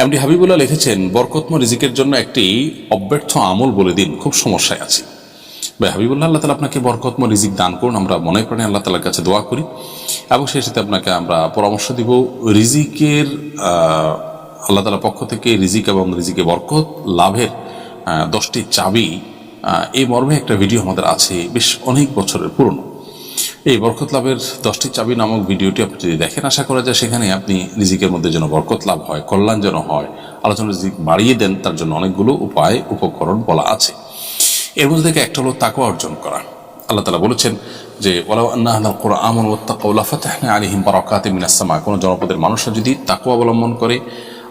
MD Habibullah লিখেছেন বরকতম রিজিকের জন্য একটি অব্যর্থ আমল বলে দিন, খুব সমস্যায় আছি। ভাই হাবিবুল্লাহ, আল্লাহ তালা আপনাকে বরকতম রিজিক দান করুন, আমরা মনে প্রাণে আল্লাহ তালার কাছে দোয়া করি। এবং সেই সাথে আপনাকে আমরা পরামর্শ দিব, রিজিকের আল্লাহ তালার পক্ষ থেকে রিজিক এবং রিজিকে বরকত লাভের দশটি চাবি এই মর্মে একটা ভিডিও আমাদের আছে, বেশ অনেক বছরের পুরনো। এই বরকত লাভের দশটি চাবি নামক ভিডিওটি আপনি যদি দেখেন, আশা করা যায় সেখানে আপনি রিজিকের মধ্যে যেন বরকত লাভ হয়, কল্যাণ যেন হয় আলোচনা রিজিক বাড়িয়ে দেন, তার জন্য অনেকগুলো উপায়, উপকরণ বলা আছে। এর মধ্যে থেকে একটা হলো তাকওয়া অর্জন করা। আল্লাহ তালা বলেছেন যে ওলাউ আলিহিম বারাকাতি মিনাস কোনো জনপদের মানুষরা যদি তাকওয়া অবলম্বন করে,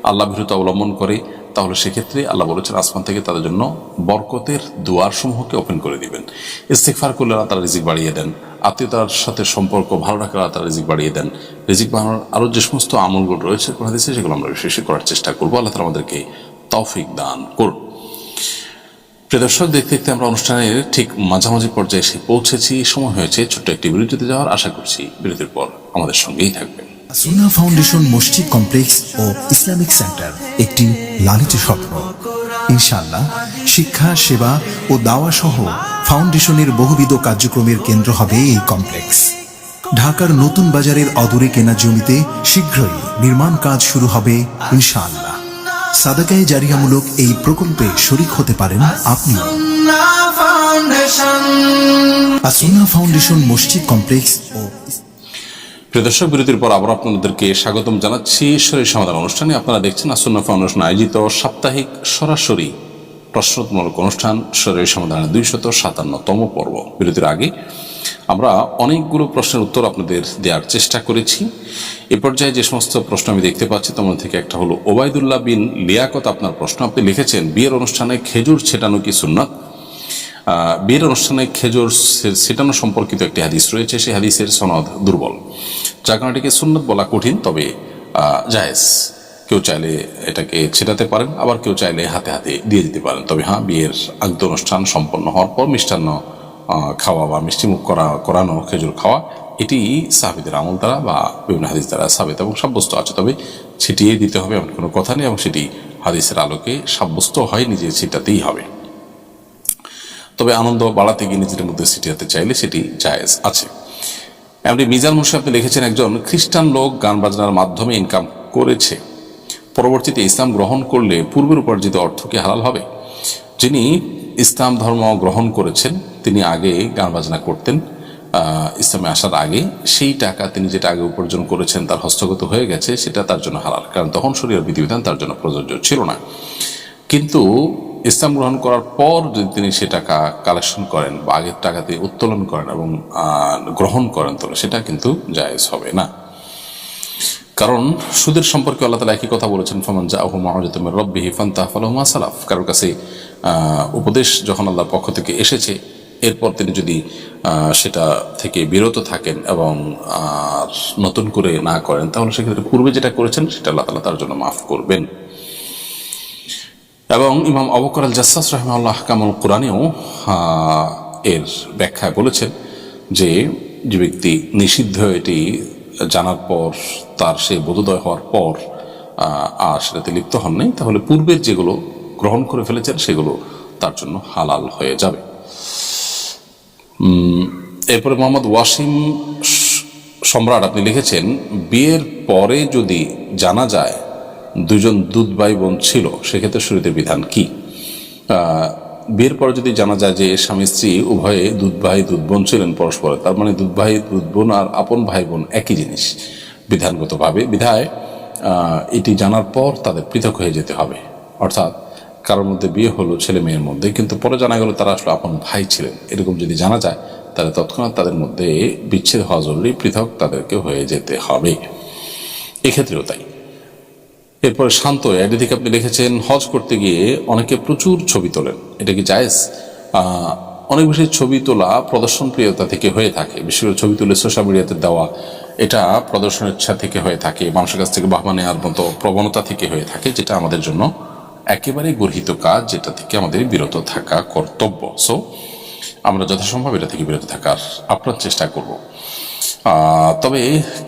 আল্লাহ ভীরতা অবলম্বন করে, তাহলে সেক্ষেত্রে আল্লাহ বলেছেন, আসমান থেকে তাদের জন্য বরকতের দুয়ার সমূহকে ওপেন করে দিবেন। ইস্তেকফার করলে তারা রিজিক বাড়িয়ে দেন। আত্মীয়তার সাথে সম্পর্ক ভালো রাখার আল্লাহ রিজিক বাড়িয়ে দেন। রিজিক বাড়ানোর আরও যে সমস্ত আমলগুলো রয়েছে কোন হাদিসে সেগুলো আমরা বিশেষ করার চেষ্টা করব। আল্লাহ তালা আমাদেরকে তৌফিক দান করুন। প্রিয় দর্শক, দেখতে দেখতে আমরা অনুষ্ঠানের ঠিক মাঝামাঝি পর্যায়ে এসে পৌঁছেছি। সময় হয়েছে ছোট্ট একটি বিরতিতে যাওয়ার, আশা করছি বিরতির পর আমাদের সঙ্গেই থাকবেন। সুনা ফাউন্ডেশন মসজিদ কমপ্লেক্স ও ইসলামিক সেন্টার, একটি লালিত স্বপ্ন। ইনশাআল্লাহ শিক্ষা, সেবা ও দাওয়া সহ ফাউন্ডেশনের বহুবিধ কার্যক্রমের কেন্দ্র হবে এই কমপ্লেক্স। ঢাকার নতুন বাজারের অদূরে কেনা জমিতে শীঘ্রই নির্মাণ কাজ শুরু হবে, ইনশাআল্লাহ। সাদাকায়ে জারিয়ামূলক এই প্রকল্পে শরিক হতে পারেন আপনি। আসুনা ফাউন্ডেশন মসজিদ কমপ্লেক্স ও প্রিয় দর্শক, বিরতির পর আবার আপনাদেরকে স্বাগতম জানাচ্ছি। ঈশ্বরের সমাধান অনুষ্ঠানে আপনারা দেখছেন আসন্না ফাউন্ডেশন আয়োজিত সাপ্তাহিক সরাসরি প্রশ্নোত্তমূলক অনুষ্ঠান শরীর সমাধানের দুইশত সাতান্নতম পর্ব। বিরতির আগে আমরা অনেকগুলো প্রশ্নের উত্তর আপনাদের দেওয়ার চেষ্টা করেছি। এ পর্যায়ে যে সমস্ত প্রশ্ন আমি দেখতে পাচ্ছি মধ্যে থেকে একটা হলো ওবায়দুল্লাহ বিন লিয়াকত আপনার প্রশ্ন। আপনি লিখেছেন, বিয়ের অনুষ্ঠানে খেজুর ছেটানো কি সুন্নাত? বিয়ের অনুষ্ঠানে খেজুর ছেটানো সম্পর্কিত একটি হাদিস রয়েছে, সেই হাদিসের সনদ দুর্বল। যার কারণে এটিকে সুন্নত বলা কঠিন, তবে জায়েজ। কেউ চাইলে এটাকে ছেটাতে পারেন, আবার কেউ চাইলে হাতে হাতে দিয়ে দিতে পারেন। তবে হ্যাঁ বিয়ের আগ্ধ অনুষ্ঠান সম্পন্ন হওয়ার পর মিষ্টান্ন খাওয়া বা মিষ্টিমুখ করা, করানো, খেজুর খাওয়া, এটি সাহাবিদের আমল দ্বারা বা বিভিন্ন হাদিস দ্বারা সাবিত এবং সাব্যস্ত আছে। তবে ছিটিয়ে দিতে হবে এমন কোনো কথা নেই এবং সেটি হাদিসের আলোকে সাব্যস্ত হয়, নিজে ছিটাতেই হবে। তবে আনন্দ বাড়াতে গিয়ে নিজের মধ্যে সিটিয়াতে চাইলে সেটি জায়েজ আছে। এমনি মিজান মুন্সি আপনি লিখেছেন, একজন খ্রিস্টান লোক গান বাজনার মাধ্যমে ইনকাম করেছে। পরবর্তীতে ইসলাম গ্রহণ করলে পূর্বের উপার্জিত অর্থ কি হালাল হবে। যিনি ইসলাম ধর্ম গ্রহণ করেছেন, তিনি আগে গান বাজনা করতেন ইসলামে আসার আগে। সেই টাকা তিনি যেটা আগে উপার্জন করেছেন, তার হস্তগত হয়ে গেছে, সেটা তার জন্য হালাল। কারণ তখন শরীর বিধিবিধান তার জন্য প্রযোজ্য ছিল না। কিন্তু ইসলাম গ্রহণ করার পর যদি তিনি সে টাকা কালেকশন করেন বা আগের টাকা দিয়ে উত্তোলন করেন এবং গ্রহণ করেন, তাহলে সেটা কিন্তু জায়েজ হবে না। কারণ সুদের সম্পর্কে আল্লাহ তালা একই কথা বলেছেন, ফমান জা আহু মাহজুতমের রব্বিহি ফান্তা ফালাহুমা সালাফ। কারোর কাছে উপদেশ যখন আল্লাহর পক্ষ থেকে এসেছে, এরপর তিনি যদি সেটা থেকে বিরত থাকেন এবং নতুন করে না করেন, তাহলে সেক্ষেত্রে পূর্বে যেটা করেছেন, সেটা আল্লাহ তালা তার জন্য মাফ করবেন। এবং ইমাম আবকর আল জাসাস রহমাল্লাহ কামল কোরআনেও এর ব্যাখ্যায় বলেছেন যে যে ব্যক্তি নিষিদ্ধ এটি জানার পর, তার সেই বোধোদয় হওয়ার পর আর সেটাতে লিপ্ত হন নাই তাহলে পূর্বের যেগুলো গ্রহণ করে ফেলেছেন, সেগুলো তার জন্য হালাল হয়ে যাবে। এরপরে মোহাম্মদ ওয়াসিম সম্রাট আপনি লিখেছেন, বিয়ের পরে যদি জানা যায় দুজন দুধ ভাই বোন ছিল, সেক্ষেত্রে শুরুতে বিধান কি? বিয়ের পরে যদি জানা যায় যে স্বামী স্ত্রী উভয়ে দুধ ভাই, দুধ বোন ছিলেন পরস্পরে, তার মানে দুধ ভাই, দুধ বোন আর আপন ভাই বোন একই জিনিস বিধানগতভাবে। বিধায় এটি জানার পর তাদের পৃথক হয়ে যেতে হবে। অর্থাৎ কারোর মধ্যে বিয়ে হলো ছেলে মেয়ের মধ্যে, কিন্তু পরে জানা গেল তারা আসলে আপন ভাই ছিলেন। এরকম যদি জানা যায়, তাহলে তৎক্ষণাৎ তাদের মধ্যে বিচ্ছেদ হওয়া জরুরি, পৃথক তাদেরকে হয়ে যেতে হবে। এক্ষেত্রেও তাই। এরপরে শান্ত এটি থেকে আপনি লিখেছেন হজ করতে গিয়ে অনেকে প্রচুর ছবি তোলেন। এটা কি জায়েজ? অনেক বেশি ছবি তোলা প্রদর্শন প্রিয়তা থেকে হয়ে থাকে। বিশেষ করে ছবি তুলে সোশ্যাল মিডিয়াতে দেওয়া, এটা প্রদর্শনের ইচ্ছা থেকে হয়ে থাকে, মানুষের কাছ থেকে বাহবা নেওয়ার মতো প্রবণতা থেকে হয়ে থাকে, যেটা আমাদের জন্য একেবারে গর্হিত কাজ, যেটা থেকে আমাদের বিরত থাকা কর্তব্য। সো আমরা যথাসম্ভব এটা থেকে বিরত থাকার আপ্রাণ চেষ্টা করব। তবে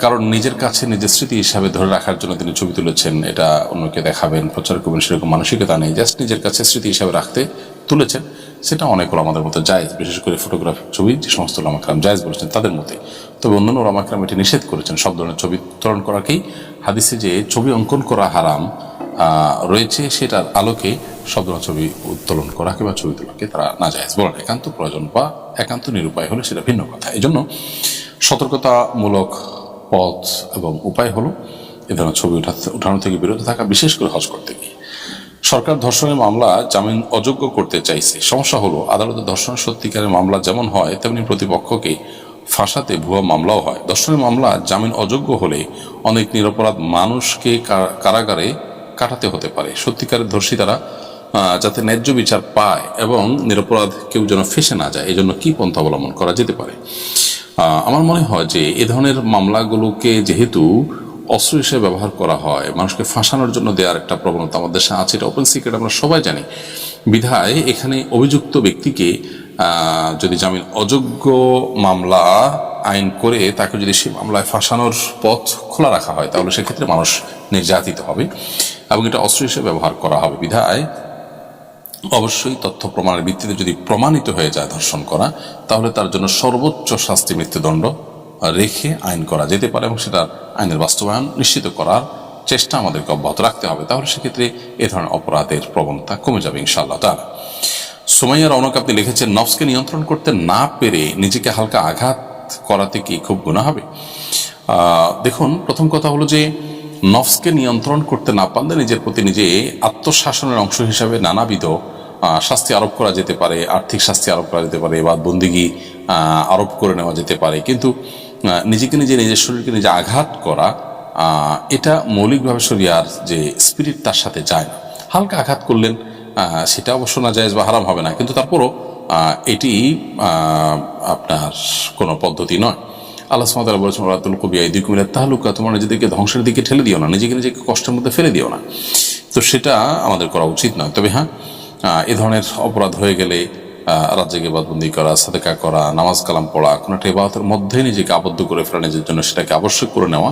কারণ নিজের কাছে নিজের স্মৃতি হিসাবে ধরে রাখার জন্য তিনি ছবি তুলেছেন, এটা অন্যকে দেখাবেন, প্রচার করবেন সেরকম মানসিকতা নেই। জাস্ট নিজের কাছে স্মৃতি হিসাবে রাখতে তুলেছেন, সেটা অনেক আমাদের মতো জায়েজ, বিশেষ করে ফটোগ্রাফিক ছবি, যে সমস্ত ওলামাকরাম জায়েজ বলেছেন তাদের মতে তবে অন্যান্য ওলামাকরাম এটি নিষেধ করেছেন, সব ধরনের ছবি উত্তোলন করাকেই। হাদিসে যে ছবি অঙ্কন করা হারাম রয়েছে সেটার আলোকে সব ধরনের ছবি উত্তোলন করা কিংবা ছবি তোলাকে তারা না জায়েজ বলেন একান্ত প্রয়োজন বা একান্ত নিরুপায় হলে সেটা ভিন্ন কথা। এই জন্য সতর্কতামূলক পথ এবং উপায় হলো এ ধরনের ছবি উঠানো থেকে বিরত থাকা, বিশেষ করে হজ করতে গিয়ে। সরকার ধর্ষণের মামলা জামিন অযোগ্য করতে চাইছে। সমস্যা হলো, আদালতে ধর্ষণ সত্যিকারের মামলা যেমন হয়, তেমনি প্রতিপক্ষকে ফাঁসাতে ভুয়া মামলাও হয়। ধর্ষণের মামলা জামিন অযোগ্য হলে অনেক নিরপরাধ মানুষকে কারাগারে কাটাতে হতে পারে। সত্যিকারের ধর্ষিতারা যাতে ন্যায্য বিচার পায় এবং নিরপরাধ কেউ যেন ফেসে না যায়। এই জন্য কি পন্থা অবলম্বন করা যেতে পারে? আমার মনে হয় যে এ ধরনের মামলাগুলোকে যেহেতু অস্ত্র হিসেবে ব্যবহার করা হয়, মানুষকে ফাঁসানোর জন্য দেওয়ার একটা প্রবণতা আমাদের দেশে আছে, এটা ওপেন সিক্রেট আমরা সবাই জানি। বিধায় এখানে অভিযুক্ত ব্যক্তিকে যদি জামিন অযোগ্য মামলা আইন করে তাকে যদি সেই মামলায় ফাঁসানোর পথ খোলা রাখা হয়, তাহলে সেক্ষেত্রে মানুষ নির্যাতিত হবে এবং এটা অস্ত্র হিসেবে ব্যবহার করা হবে। বিধায় অবশ্যই তথ্য প্রমাণের ভিত্তিতে যদি প্রমাণিত হয়ে যায় ধর্ষণ করা, তাহলে তার জন্য সর্বোচ্চ শাস্তি মৃত্যুদণ্ড রেখে আইন করা যেতে পারে এবং সেটার আইনের বাস্তবায়ন নিশ্চিত করার চেষ্টা আমাদেরকে অব্যাহত রাখতে হবে। তাহলে সেক্ষেত্রে এ ধরনের অপরাধের প্রবণতা কমে যাবে ইনশাআল্লাহ তারা সোমাইয়া রৌনক আপনি লিখেছেন, নফসকে নিয়ন্ত্রণ করতে না পেরে নিজেকে হালকা আঘাত করাতে কি খুব গুণা হবে? দেখুন, প্রথম কথা হলো যে নফসকে নিয়ন্ত্রণ করতে না পারলে নিজের প্রতি নিজে আত্মশাসনের অংশ হিসাবে নানাবিধ শাস্তি আরোপ করা যেতে পারে, আর্থিক শাস্তি আরোপ করা যেতে পারে বা বন্দিগি আরোপ করে নেওয়া যেতে পারে। কিন্তু নিজেকে নিজে, নিজের শরীরকে নিজে আঘাত করা এটা মৌলিকভাবে শরিয়ার যে স্পিরিট তার সাথে যায় না। হালকা আঘাত করলেন সেটা অবশ্য না জায়েজ বা হারাম হবে না। কিন্তু তারপরও এটি আপনার কোনো পদ্ধতি নয়। আল্লাহ সুমাতারা বলেছেন রাতুল কবি দুই কুমিল্লা তাহলুকা তোমার নিজেদেরকে ধ্বংসের দিকে ঠেলে দিও না নিজেকে নিজেকে কষ্টের মধ্যে ফেলে দিও না। তো সেটা আমাদের করা উচিত নয়। তবে হ্যাঁ এ ধরনের অপরাধ হয়ে গেলে রাত বাদবন্দি করা সাদেকা করা নামাজ কালাম পড়া কোনো একটা ইবাদতের মধ্যে নিজেকে আবদ্ধ করে ফেলা নিজের জন্য সেটাকে আবশ্যক করে নেওয়া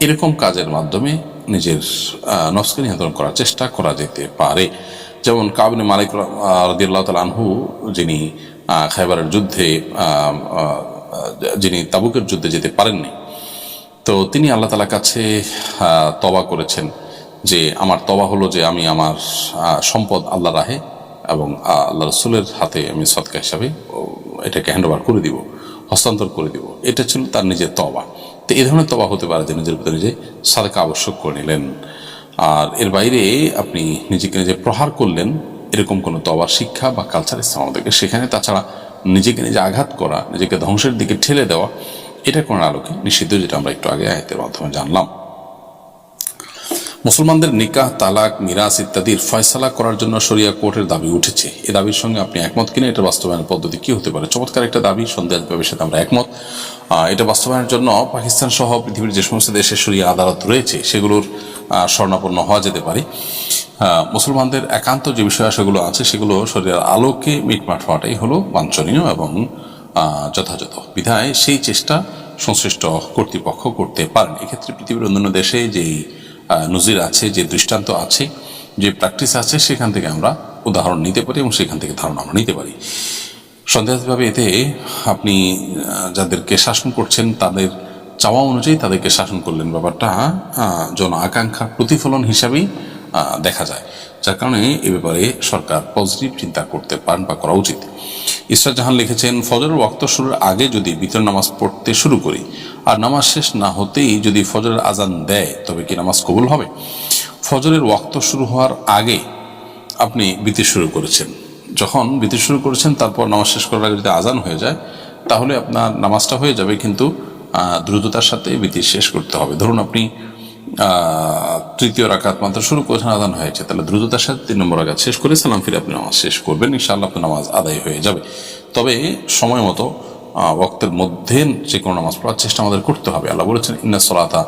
এরকম কাজের মাধ্যমে নিজের আহ, নফসকে নিয়ন্ত্রণ করার চেষ্টা করা যেতে পারে। যেমন কাবিনে মালিক রদিয়াল্লাহ তাল আনহু যিনি খাইবারের যুদ্ধে যিনি তাবুকের যুদ্ধে যেতে পারেননি। তো তিনি আল্লাহ তালার কাছে তবা করেছেন যে, আমার তবা হলো যে, আমি আমার সম্পদ আল্লাহ রাহে এবং আল্লাহ রসুলের হাতে আমি সৎকা হিসাবে এটাকে হ্যান্ডওভার করে দিব, হস্তান্তর করে দিব। এটা ছিল তার নিজের তবা তো এই ধরনের তবা হতে পারে যে, নিজের প্রতি নিজে সাদাকা আবশ্যক করে নিলেন। আর এর বাইরে আপনি নিজেকে নিজে প্রহার করলেন, এরকম কোনো তবার শিক্ষা বা কালচার ইসলাম আমাদেরকে সেখানে তাছাড়া নিজেকে নিজে আঘাত করা, নিজেকে ধ্বংসের দিকে ঠেলে দেওয়া, এটা কোন আলোকে নিষিদ্ধ, যেটা আমরা একটু আগে আয়তের মাধ্যমে জানলাম। মুসলমানদের নিকাহ, তালাক, মিরাজ ইত্যাদির ফয়সালা করার জন্য সরিয়া কোর্টের দাবি উঠেছে। এ দাবির সঙ্গে আপনি একমত কিনা, এটা বাস্তবায়নের পদ্ধতি কি হতে পারে? চমৎকার একটা দাবি সন্দেহ সাথে আমরা একমত। এটা বাস্তবায়নের জন্য পাকিস্তান সহ পৃথিবীর যে সমস্ত দেশে শরিয়া আদালত রয়েছে, সেগুলোর স্বর্ণাপন্ন হওয়া যেতে পারে। মুসলমানদের একান্ত যে বিষয় সেগুলো আছে, সেগুলো শরীরের আলোকে মিটমাট হওয়াটাই হলো বাঞ্ছনীয় এবং যথাযথ। বিধায় সেই চেষ্টা সংশ্লিষ্ট কর্তৃপক্ষ করতে পারেন। এক্ষেত্রে পৃথিবীর অন্যান্য দেশে যেই নজির আছে, যে দৃষ্টান্ত আছে, যে প্র্যাকটিস আছে, সেখান থেকে আমরা উদাহরণ নিতে পারি এবং সেখান থেকে ধারণা আমরা নিতে পারি। সন্দেহভাবে এতে আপনি যাদেরকে শাসন করছেন, তাদের চাওয়া অনুযায়ী তাদেরকে শাসন করলেন। ব্যাপারটা জন আকাঙ্ক্ষার প্রতিফলন হিসাবেই দেখা যায়। যার কারণে এ ব্যাপারে সরকার পজিটিভ চিন্তা করতে পারেন বা করা উচিত। ইসরাত জাহান লিখেছেন, ফজরের ওয়াক্ত শুরুর আগে যদি বিতর নামাজ পড়তে শুরু করি, আর নামাজ শেষ না হতেই যদি ফজরের আজান দেয়, তবে কি নামাজ কবুল হবে? ফজরের ওয়াক্ত শুরু হওয়ার আগে আপনি বিতে শুরু করেছেন। যখন বিতি শুরু করেছেন, তারপর নামাজ শেষ করার আগে যদি আজান হয়ে যায়, তাহলে আপনার নামাজটা হয়ে যাবে, কিন্তু দ্রুততার সাথে বিতি শেষ করতে হবে। ধরুন আপনি তৃতীয় রাকাত মাত্র শুরু করেছেন আদান হয়েছে, তাহলে দ্রুততার সাথে তিন নম্বর রাকাত শেষ করে সালাম ফিরে আপনি নামাজ শেষ করবেন, ইনশাআল্লাহ আপনার নামাজ আদায় হয়ে যাবে। তবে সময় মতো বক্তের মধ্যে যে কোনো নামাজ পড়ার চেষ্টা আমাদের করতে হবে। আল্লাহ বলেছেন, ইন্না সলাতা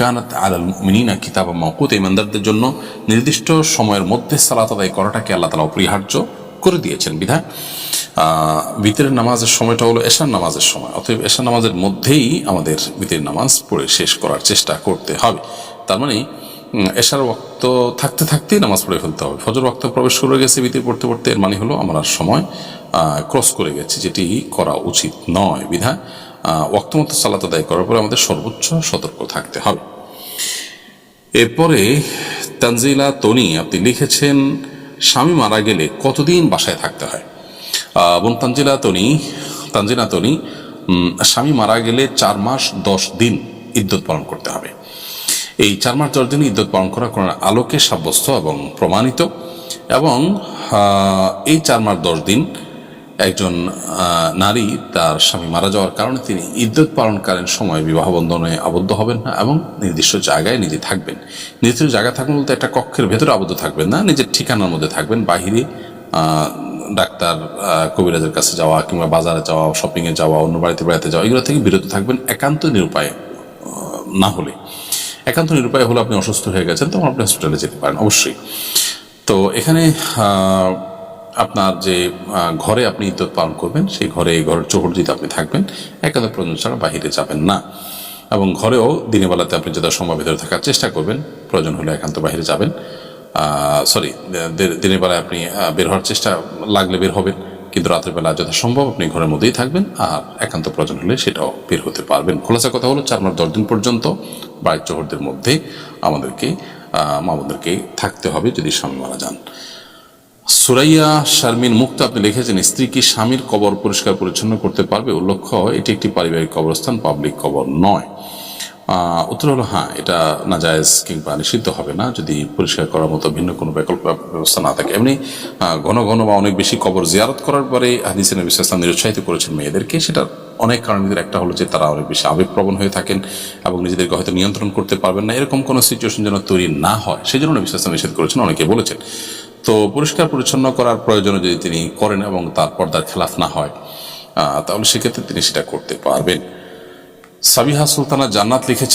কানাত আলাল মিনিনা কিতাব মকুত ইমানদারদের জন্য নির্দিষ্ট সময়ের মধ্যে সালাত আদায় করাটাকে আল্লাহ তালা অপরিহার্য করে দিয়েছেন বিধায় আহ, বিতরের নামাজের সময়টা হলো এশার নামাজের সময়। অতএব এশার নামাজের মধ্যেই আমাদের বিতরের নামাজ পড়ে শেষ করার চেষ্টা করতে হবে। তার মানে এশার ওক্ত থাকতে থাকতেই নামাজ পড়ে ফেলতে হবে। ফজর ওক্ত প্রবেশ করে গেছে বিতির পড়তে পড়তে এর মানে হলো আমার সময় ক্রস করে গেছে যেটি করা উচিত নয় বিধায় ওক্তমতো সালাত আদায় করার পরে আমাদের সর্বোচ্চ সতর্ক থাকতে হবে। এরপরে তানজিলা তনি আপনি লিখেছেন স্বামী মারা গেলে কতদিন বাসায় থাকতে হয়? বোন তানজিলা তনি তানজিলা তনি স্বামী মারা গেলে চার মাস দশ দিন ইদ্যুৎ পালন করতে হবে। এই চার মাস দশ দিন ইদ্যুৎ পালন করা কোনো আলোকে সাব্যস্ত এবং প্রমাণিত এবং এই চার মাস দশ দিন একজন নারী তার স্বামী মারা যাওয়ার কারণে তিনি ইদ্যত পালনকালীন সময় বিবাহ বন্ধনে আবদ্ধ হবেন না এবং নির্দিষ্ট জায়গায় নিজে থাকবেন। নির্দিষ্ট জায়গা থাকবেন বলতে একটা কক্ষের ভেতরে আবদ্ধ থাকবেন না, নিজের ঠিকানার মধ্যে থাকবেন। বাহিরে ডাক্তার কবিরাজের কাছে যাওয়া কিংবা বাজারে যাওয়া শপিংয়ে যাওয়া, অন্য বাড়িতে বেড়াতে যাওয়া, এগুলো থেকে বিরত থাকবেন একান্ত নিরুপায় না হলে। একান্ত নিরুপায় হলে আপনি অসুস্থ হয়ে গেছেন, তখন আপনি হসপিটালে যেতে পারেন, অবশ্যই। তো এখানে আপনার যে ঘরে আপনি ইদ্যত পালন করবেন, সেই ঘরে এই ঘরের চৌহর্জিতে আপনি থাকবেন। একান্ত প্রয়োজন ছাড়া বাহিরে যাবেন না। এবং ঘরেও দিনের বেলাতে আপনি যত সময় ভিতরে থাকার চেষ্টা করবেন, প্রয়োজন হলে একান্ত বাহিরে যাবেন। সরি দিনের বেলায় আপনি বের হওয়ার চেষ্টা লাগলে বের হবেন। কিন্তু রাতের বেলা যথা সম্ভব আপনি ঘরের মধ্যেই থাকবেন, আর একান্ত প্রয়োজন হলে সেটাও বের হতে পারবেন। খোলাসা কথা হলো, চার মাস দশ দিন পর্যন্ত বাড়ির চহরদের মধ্যে আমাদেরকে মামুদেরকে থাকতে হবে যদি স্বামী মারা যান। সুরাইয়া শারমিন মুক্ত আপনি লিখেছেন, স্ত্রী কি স্বামীর কবর পরিষ্কার পরিচ্ছন্ন করতে পারবে? উল্লেখ্য এটি একটি পারিবারিক কবরস্থান, পাবলিক কবর নয়। উত্তর হলো হ্যাঁ এটা নাজায়েজ কিংবা নিষিদ্ধ হবে না, যদি পরিষ্কার করার মতো ভিন্ন কোনো বিকল্প ব্যবস্থা না থাকে। এমনি ঘন ঘন বা অনেক বেশি কবর জিয়ারত করার পরে হাদিসের নবী ইসলাম নিরুৎসাহিত করেছেন মেয়েদেরকে। সেটা অনেক কারণের একটা হলো যে, তারা অনেক বেশি আবেগপ্রবণ হয়ে থাকেন এবং নিজেদেরকে হয়তো নিয়ন্ত্রণ করতে পারবেন না। এরকম কোনো সিচুয়েশন যেন তৈরি না হয় সেই জন্য নবী ইসলাম নিষেধ করেছেন, অনেকে বলেছেন। তো পরিষ্কার পরিচ্ছন্ন করার প্রয়োজনে যদি তিনি করেন এবং তার পর্দার খেলাফ না হয় তাহলে সেক্ষেত্রে তিনি সেটা করতে পারবেন। সাবিহা সুলতানা জান্নাত লিখেছেন